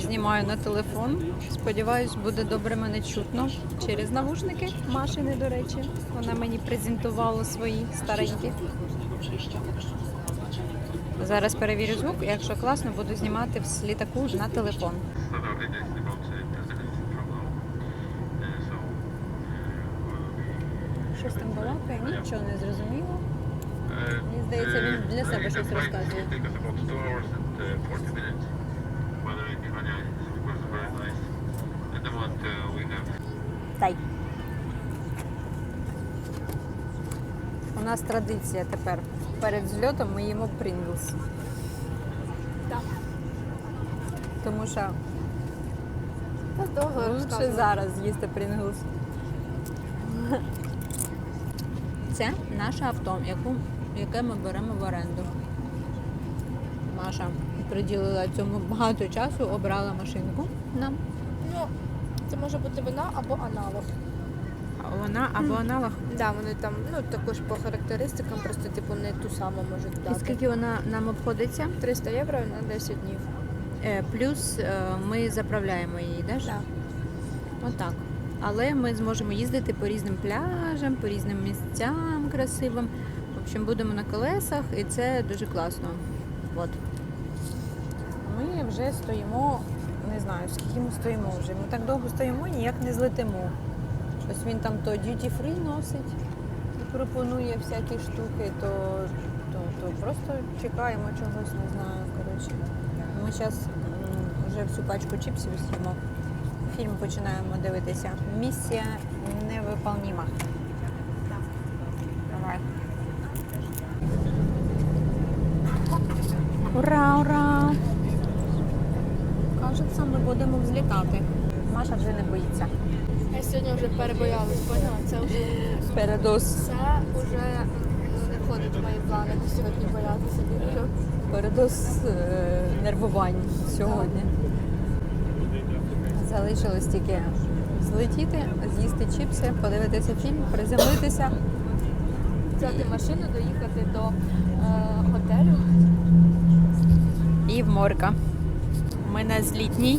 знімаю на телефон. Сподіваюсь, буде добре мене чутно через навушники. Машини, до речі. Вона мені презентувала свої старенькі. Зараз перевірю звук. Якщо класно, буду знімати з літаку на телефон. Щось там балакає, нічого не зрозуміло. Мені здається, він для себе щось розказує. Нас традиція тепер. Перед зльотом ми їмо Pringles. Так. Тому що довго лучше зараз їсти Pringles. Це наше авто, яку, яке ми беремо в оренду. Маша приділила цьому багато часу, обрала машинку нам. Ну, це може бути вина або аналог. А Вона або аналог. Да, вони там, ну також по характеристикам, просто типу не ту саму можуть І скільки вона нам обходиться? 300 євро на 10 днів. Е, Плюс е, ми заправляємо її, да? ж? Так. Отак. Але ми зможемо їздити по різним пляжам, по різним місцям красивим. В общем, будемо на колесах і це дуже класно. От. Ми вже стоїмо, не знаю, скільки ми стоїмо вже. Ми так довго стоїмо, ніяк не злетимо. Щось він там то duty free носить і пропонує всякі штуки, то, то, то просто чекаємо чогось, не знаю. Коротше. Ми зараз вже всю пачку чіпсів з'їмо. Фільм починаємо дивитися. Місія невиполнима. Давай. Ура, ура! Кажеться, ми будемо взлітати. Маша вже не боїться. Я сьогодні вже перебоялась, поняла? Це вже Передос. це вже не входить в мої плани сьогодні боятися дуже. Передос е, нервувань сьогодні. Залишилось тільки злетіти, з'їсти чіпси, подивитися фільм, приземлитися. Взяти машину, доїхати до е, готелю. І в морка. Ми на злітній.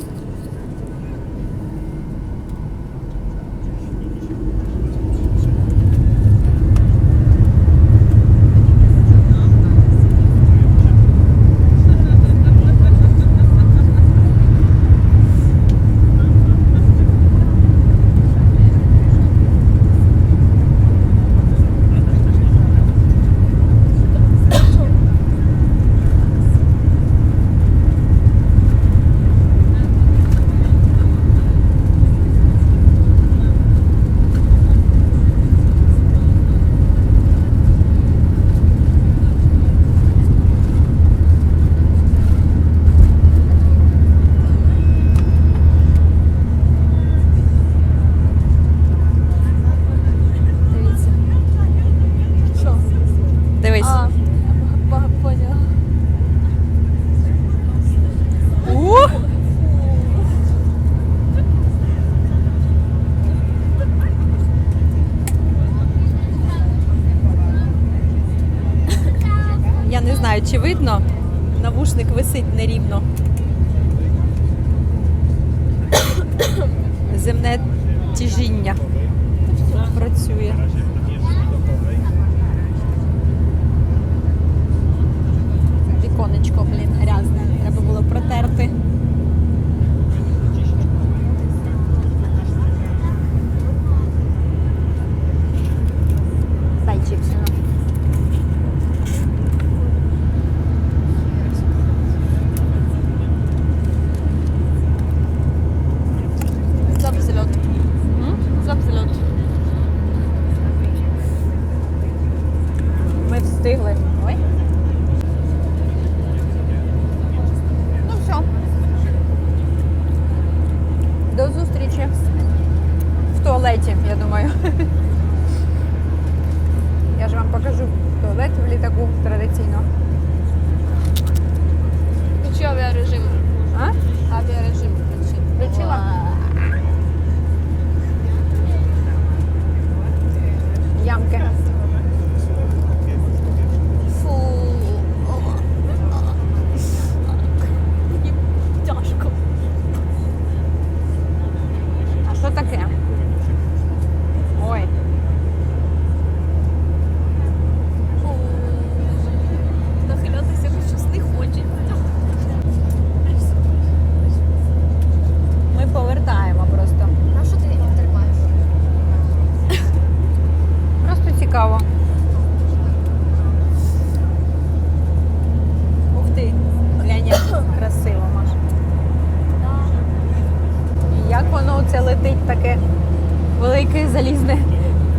Залізне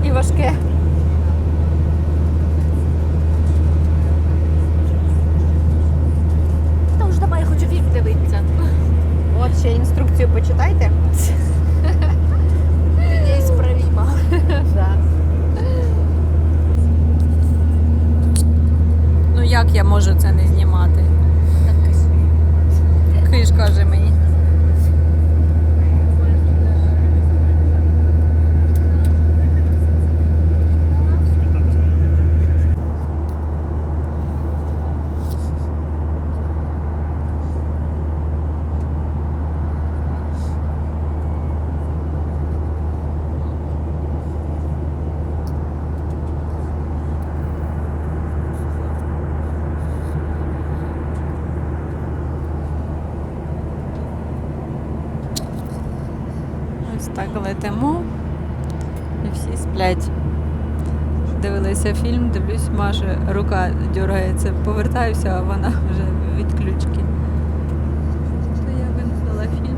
і важке. Та вже давай я хочу фільм дивитися. От ще інструкцію почитайте. Неісправімо. Да. Ну як я можу це не знімати? Киш каже мені. Ось так летимо. І всі сплять. Дивилися фільм, дивлюсь, Маша рука дергається, повертаюся, а вона вже від ключки. То я вимкнула фільм.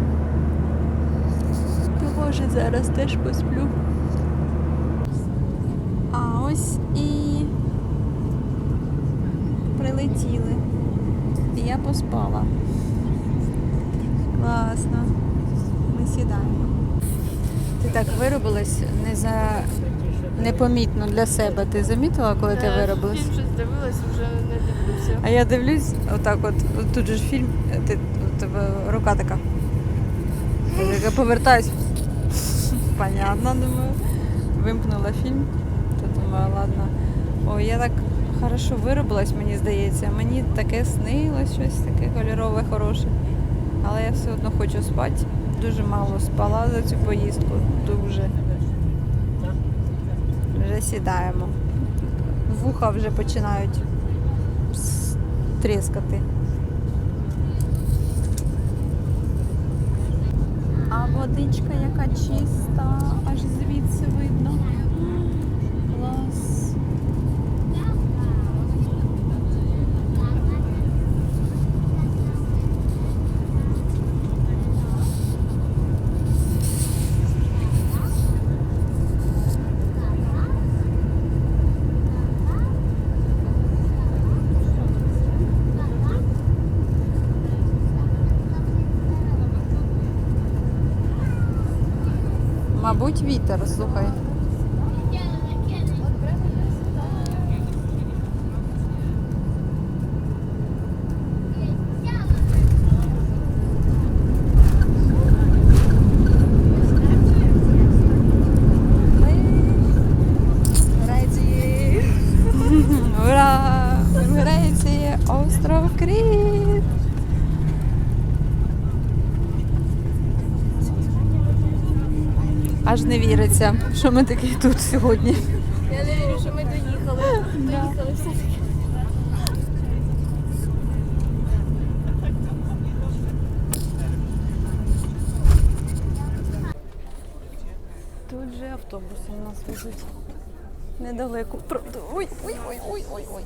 То може зараз теж посплю. А ось і прилетіли. І я поспала. Класно. Ми сідаємо. Так виробилась не за непомітно для себе. Ти замітила, коли ти виробилась? Фільм щось дивилась, вже не дивлюся. А я дивлюсь, отак от, тут же ж фільм, ти, у тебе рука така. Я повертаюсь. Понятно, думаю. Вимкнула фільм. То думаю, ладно. Ой, я так хорошо виробилась, мені здається. Мені таке снилось щось таке кольорове, хороше. Але я все одно хочу спати. Дуже мало спала за цю поїздку. Дуже. Вже сідаємо. Вуха вже починають тріскати. А водичка яка чиста, аж звідси видно. Клас. Мабуть, вітер, слухай. Ура! Греції, остров Кріт! Аж не віриться, що ми такі тут сьогодні. Я не вірю, що ми доїхали. Доїхали все-таки. Тут же автобуси у нас везуть. Недалеко, правда. Ой, ой, ой, ой, ой, ой.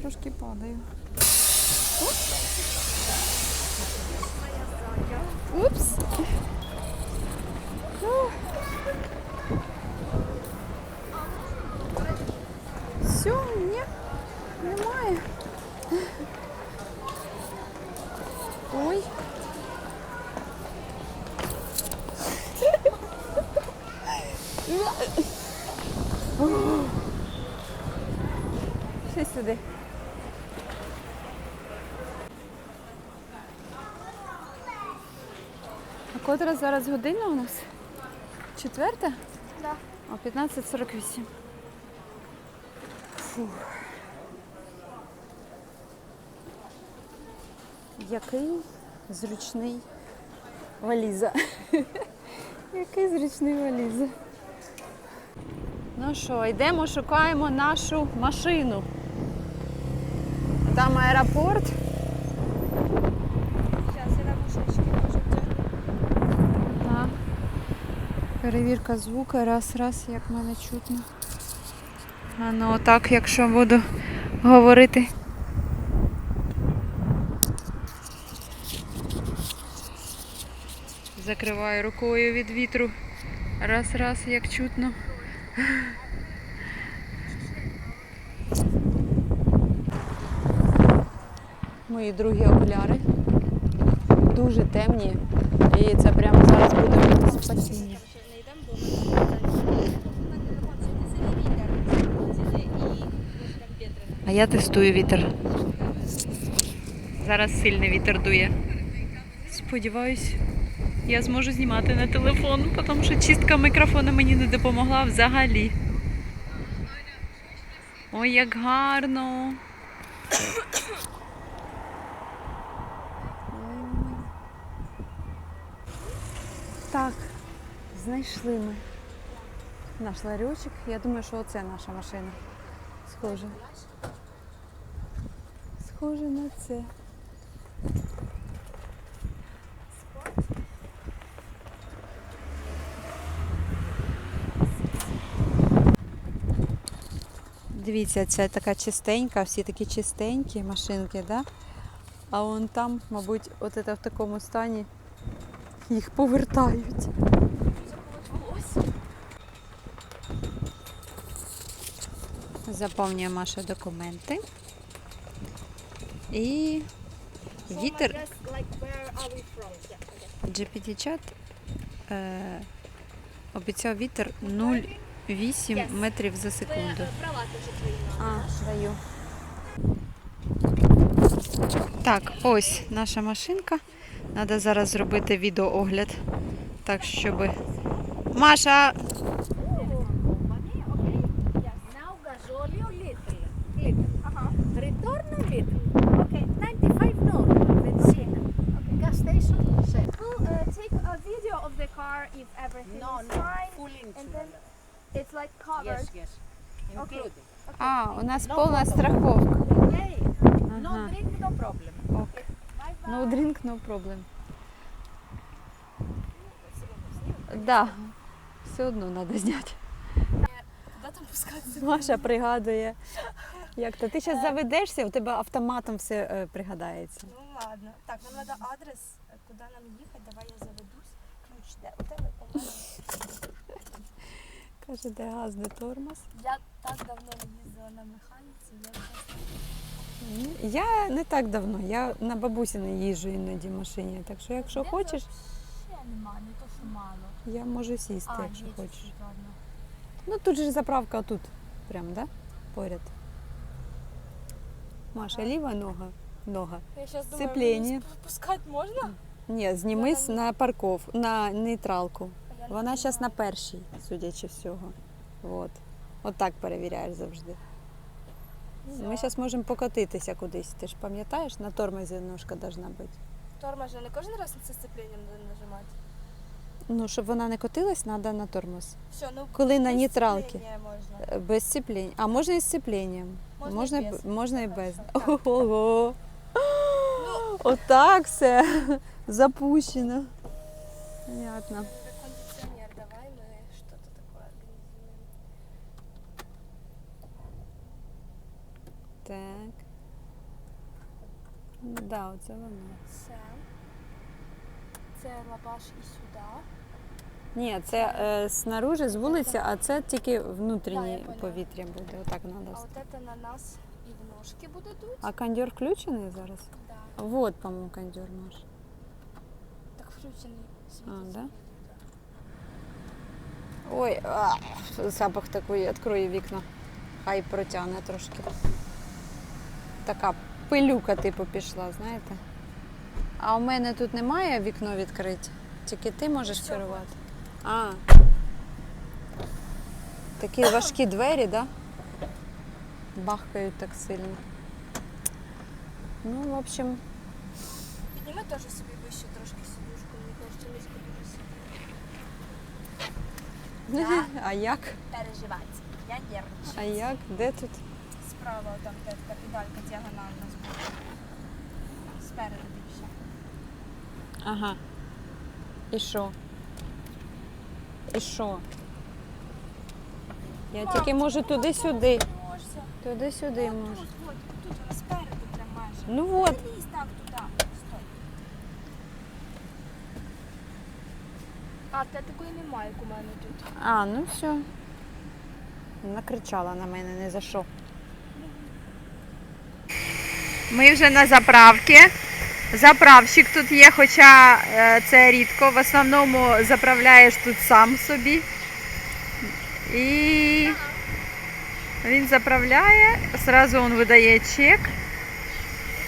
Трошки падаю. Упс. Ну. Все, ні, немає. Ой. Ще сюди. А котра зараз година у нас? Четверта? Да. О, 15.48. Фух. Який зручний валіза. Який зручний валіза. Ну що, йдемо, шукаємо нашу машину. Там аеропорт. Зараз я на мушечки може Так. Перевірка звука, раз, раз, як мене чутно. А ну отак, якщо буду говорити. Закриваю рукою від вітру. Раз, раз, як чутно. Мої другі окуляри. Дуже темні. І це прямо зараз буде спасіння. А я тестую вітер. Зараз сильний вітер дує. Сподіваюсь, я зможу знімати на телефон, тому що чистка мікрофона мені не допомогла взагалі. Ой, як гарно. Так, знайшли ми наш ларьочок. Я думаю, що оце наша машина. Схоже. Схоже на це. Дивіться, це така чистенька, всі такі чистенькі машинки, да? А вон там, мабуть, от це в такому стані їх повертають. Заповнює Маша документи. І вітер GPT-чат е, обіцяв вітер 0,8 метрів за секунду. А, даю. Так, ось наша машинка. Треба зараз зробити відеоогляд. Так, щоб. Маша! Now gasolio litri. Litri. Ritorno litri. Ok, 95 no. Benzina. Okay. Gas station 7. We'll uh, take a video of the car if everything No, is no. fine. It's like covered. Yes, yes. Included. А, у нас No повна problem. страховка. Okay. No Ага. drink, no problem. Ок. Bye bye. No drink, no problem. Да. Все одно треба зняти. Маша пригадує. Як то? Ти зараз заведешся, у тебе автоматом все е, пригадається. Ну ладно. Так, нам треба адрес, е, куди нам їхати. Давай я заведусь. Ключ де? У тебе по-моєму. Каже, де газ, де тормоз. Я так давно не їздила на механіці, я. Я не так давно, я на бабусі не їжджу іноді в машині. Так що, якщо Де хочеш, Ще нема, не то що мало. я можу сісти, А, якщо є хочеш. чуть-чуть, ладно. Ну тут же заправка тут, прям, да? Поряд. Маша, ліва нога. Нога. Я зараз Сцепление. думаю, мені пускати можна? Ні, знімись Я на парков, на нейтралку. Вона зараз на першій, судячи всього. От. От так перевіряєш завжди. Ми зараз можемо покотитися кудись. Ти ж пам'ятаєш, на тормозі ножка должна бути. Тормоза не кожен раз на це сцеплінням нажимати. Ну, щоб вона не котилась, треба на тормоз. Все, ну Коли на без нейтралки. сцепління можна. Е, Без сцеплення. А можна і з сцепленням. Можна і без. можна і без. Ого. Отак все запущено. Понятно. Кондиціонер, давай ми що-то таке організуємо. Так. Ну, да, оце воно. Це. Це лабаш і сюди. Ні, це е, снаружи з вулиці, а це тільки Да, внутрішнє поняла. повітря буде. Отак А от це на нас і в ножки буде дуть. А кондьор включений зараз? Да. Вот, по-моєму, кондьор наш. Так включений світить. А, да? Ой, а, запах такий, відкрою вікна. Хай протягне трошки. Така пилюка, типу, пішла, знаєте. А у мене тут немає вікно відкрити. Тільки ти можеш керувати. А. Такі важкі двері? Да? Бахкають так сильно. Ну, в общем, Підніми теж собі вище трошки сидушку, мені кажеться, низько дуже сидить. а як? Переживати. Я нервничаю. А як? Де тут? Справа там де така педалька діагональна збоку. Спереду більше. Ага. І що? І що? Я тільки можу туди-сюди. Можешся. Туди-сюди От можу. Тут, от, тут вона спереду прям майже. Ну от. Лізь так туди. Стой. А, те такої немає, як у мене тут. А, ну все. Накричала на мене, не за що. Ми вже на заправці. Заправщик тут є, хоча е, це рідко. В основному заправляєш тут сам собі. І він заправляє, зразу він видає чек.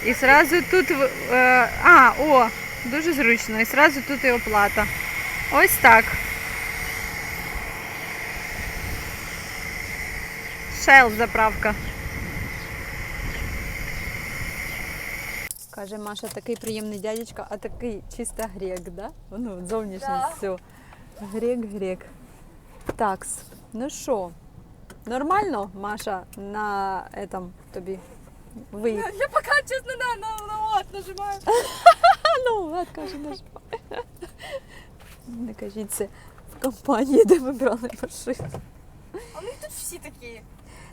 І зразу тут. е, А, о, дуже зручно. І зразу тут і оплата. Ось так. Shell заправка. Каже Маша, такий приємний дядечка, а такий чисто грек, да? Ну, зовнішність Да. все. Грек, грек. Такс. Ну що, нормально, Маша, на этом тобі виїхати? Я поки чесно на, на, на от нажимаю. Ну, Влад каже, нажимай. Не кажіть це в компанії, де ми брали машину. А ми тут всі такі.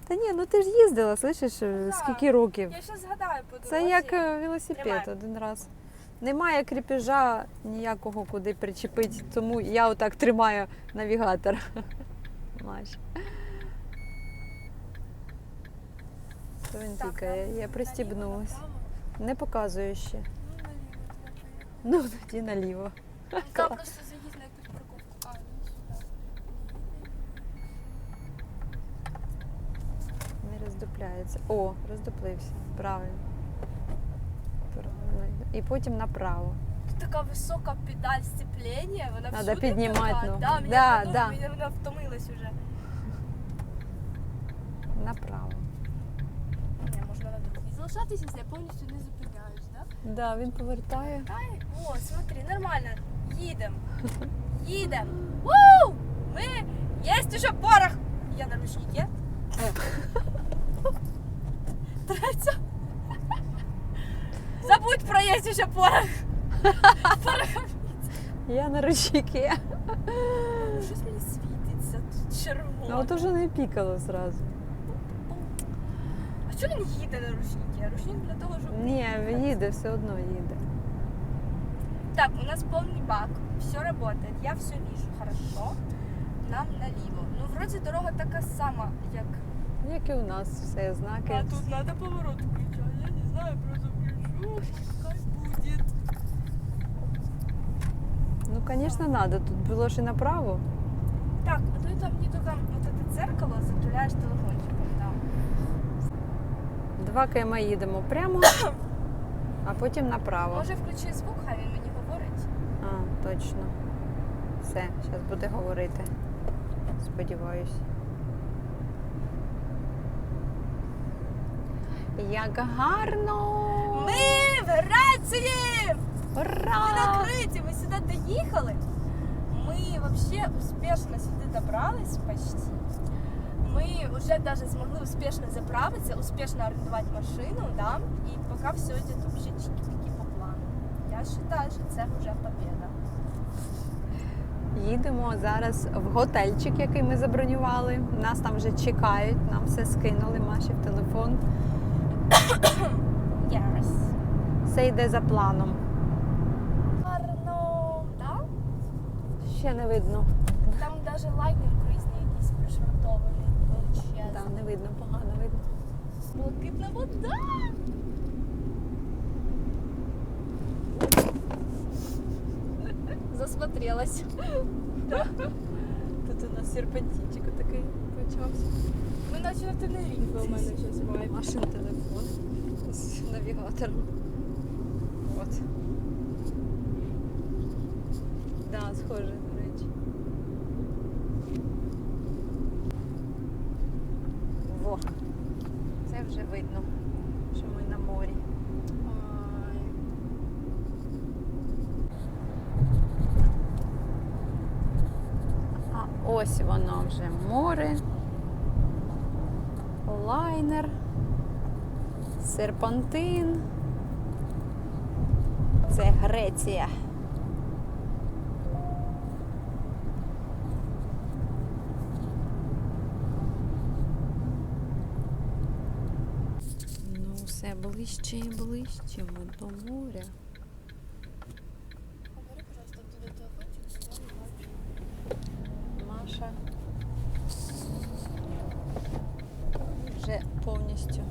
Та ні, ну ти ж їздила, слышиш, е, скільки років? Я ще згадаю по дорозі. Це як е, велосипед Тримай. один раз. Немає кріпежа ніякого куди причепити, тому я отак тримаю навігатор. Маш. То він Так, тікає, я пристібнулась. наліво, Не показую ще. направо. Ну, наліво. Ну, тоді наліво. Там просто роздупляється. О, роздуплився. Правильно. Правильно. І потім направо. Тут така висока педаль сцеплення, вона Надо всюди піднімати така. ногу. Да, мені Да, подобається, да. мені вона втомилась уже. Направо. Ні, можна на другій залишатися, якщо я повністю не зупиняюсь, так? Да, він повертає. Ай, о, смотри, нормально. Їдем. Їдем. Вуу! Ми єсть уже порох. Я на ручнике. Третя. Забудь про єсть уже порох. Порохом. Я на ручки. Щось мені світиться тут червоно. Ну от уже не пікало зразу. А чого він їде на ручнике? Ручник для того, щоб... Ні, їде, все одно їде. Так, у нас полный бак, все работает, я все вижу, хорошо. Нам наліво. Ну, вроде дорога така сама, як... Як і у нас все знаки. А тут надо поворот включать, я не знаю, просто включу, пускай будет. Ну, звісно, треба. Тут було ж і направо. Так, а то там не только вот это зеркало затуляешь телефончиком там. 2 км їдемо прямо, а потім направо. Може включи звук, хай він мені говорить. А, точно. Все, зараз буде говорити. Сподіваюсь. Як гарно! Ми в Греції! Ми Ура! накриті, ми сюди доїхали. Ми вообще успішно сюди добрались почти. Ми вже даже змогли успішно заправитися, успішно орендувати машину, да? і поки все йде вообще чики-піки по плану. Я вважаю, що це вже победа. Їдемо зараз в готельчик, який ми забронювали. Нас там вже чекають, нам все скинули Маші в телефон. Yes. Все йде за планом. Гарно, да? Ще не видно. Там навіть лайнер круїзний якийсь пришвартований. Величезний. Да, не видно, погано видно. Блакитна вода. Засмотрелась. Тут у нас серпантинчик такий почався. Ми наче на Тенеріфі у мене щось вайб. Машин телефон з навігатором. От. Да, схоже, до речі. Во. Це вже видно, що ми на морі. А ось воно вже море. Лайнер. Серпантин. Це Греція. Ну, все ближче і ближче ми до моря. Говори, пожалуйста, оттуда телефончик, сюди не бачу. повністю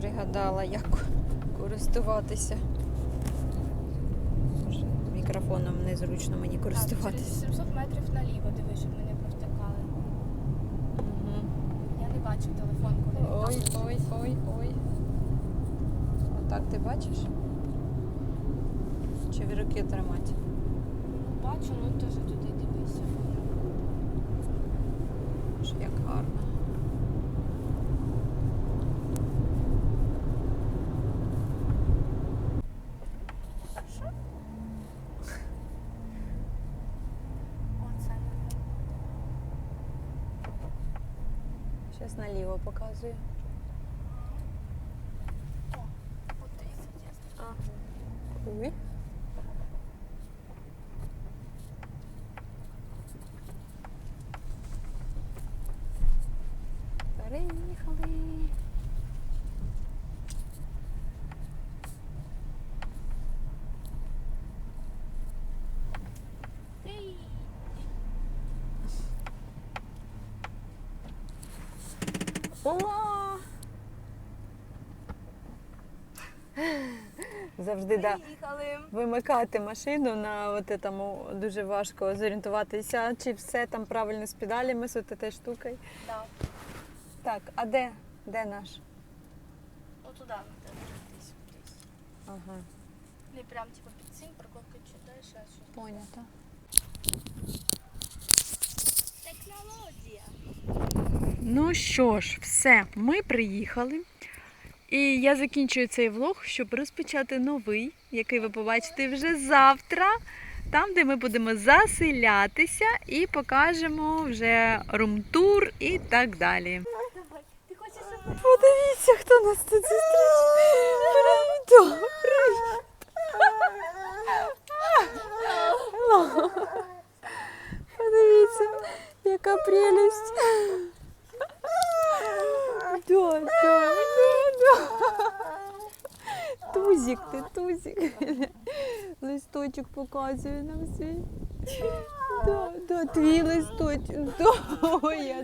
пригадала, як користуватися. Може, мікрофоном незручно мені Так, користуватися. через 700 метрів наліво, диви, щоб ми не провтикали. Мгм. Я не бачу телефон, коли Ой, ой, ой, ой. Отак ти бачиш? Чи в руки тримати? Ну, бачу, ну теж туди дивися. Боже, Як гарно. Оце. Зараз наліво показую. От дивися, Ой. Переїхали. О! Завжди да. Вимикати машину на от этому дуже важко зорієнтуватися, чи все там правильно з педалями, з от цією штукою. Да. Так, а де? Де наш? Отуда. Десь, десь. Ага, Не прям типу під цим, парковка читаєш, а щось. понято. Технологія. Ну що ж, все, ми приїхали. І я закінчую цей влог, щоб розпочати новий, який ви побачите вже завтра, там, де ми будемо заселятися і покажемо вже румтур і так далі. Подивіться, хто нас тут зустрічає. Привіт! Привіт! Hello. Подивіться, яка прелість. Да, да, да, да. Тузик ти, тузик. Листочок показує нам свій. Да, да, твій листочок. Да, ой,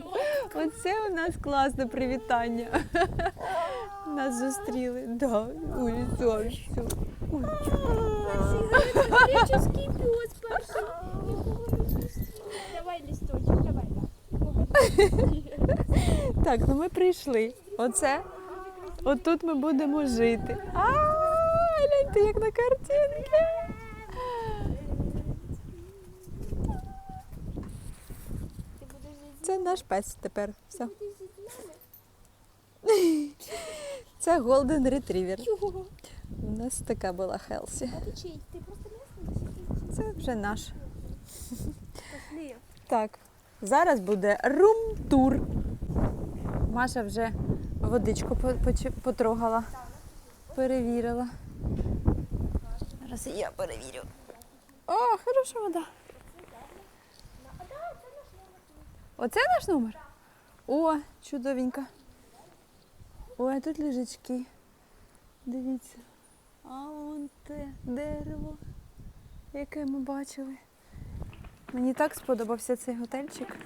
Оце у нас класне привітання. Нас зустріли. Да. Ой, все, все. Ой. греческий пес перший. Давай листочок, давай. Так, ну ми прийшли. Оце. Отут ми будемо жити. А, гляньте, як на картинці. Ти будеш жити Це наш пес тепер. Все. Це Golden Retriever. У нас така була Хелсі. Це вже наш. Так, зараз буде рум-тур. Маша вже водичку по- потрогала, перевірила. Зараз я перевірю. О, хороша вода. Оце наш номер? О, чудовенько. Ой, тут лежачки. Дивіться. А вон те дерево, яке ми бачили. Мені так сподобався цей готельчик.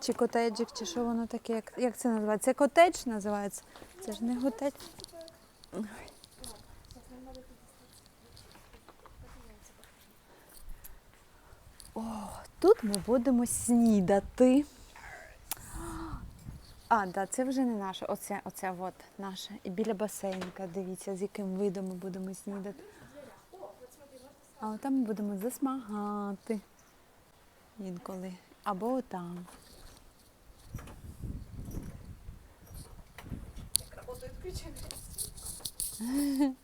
Чи котеджик, чи що воно таке, як, як це називається? Це котедж називається. Це ж не готель. О, тут ми будемо снідати. А, да, це вже не наше. Оце, оце от наше. І біля басейника, дивіться, з яким видом ми будемо снідати. А от там ми будемо засмагати інколи. Або отам. Работает ключ.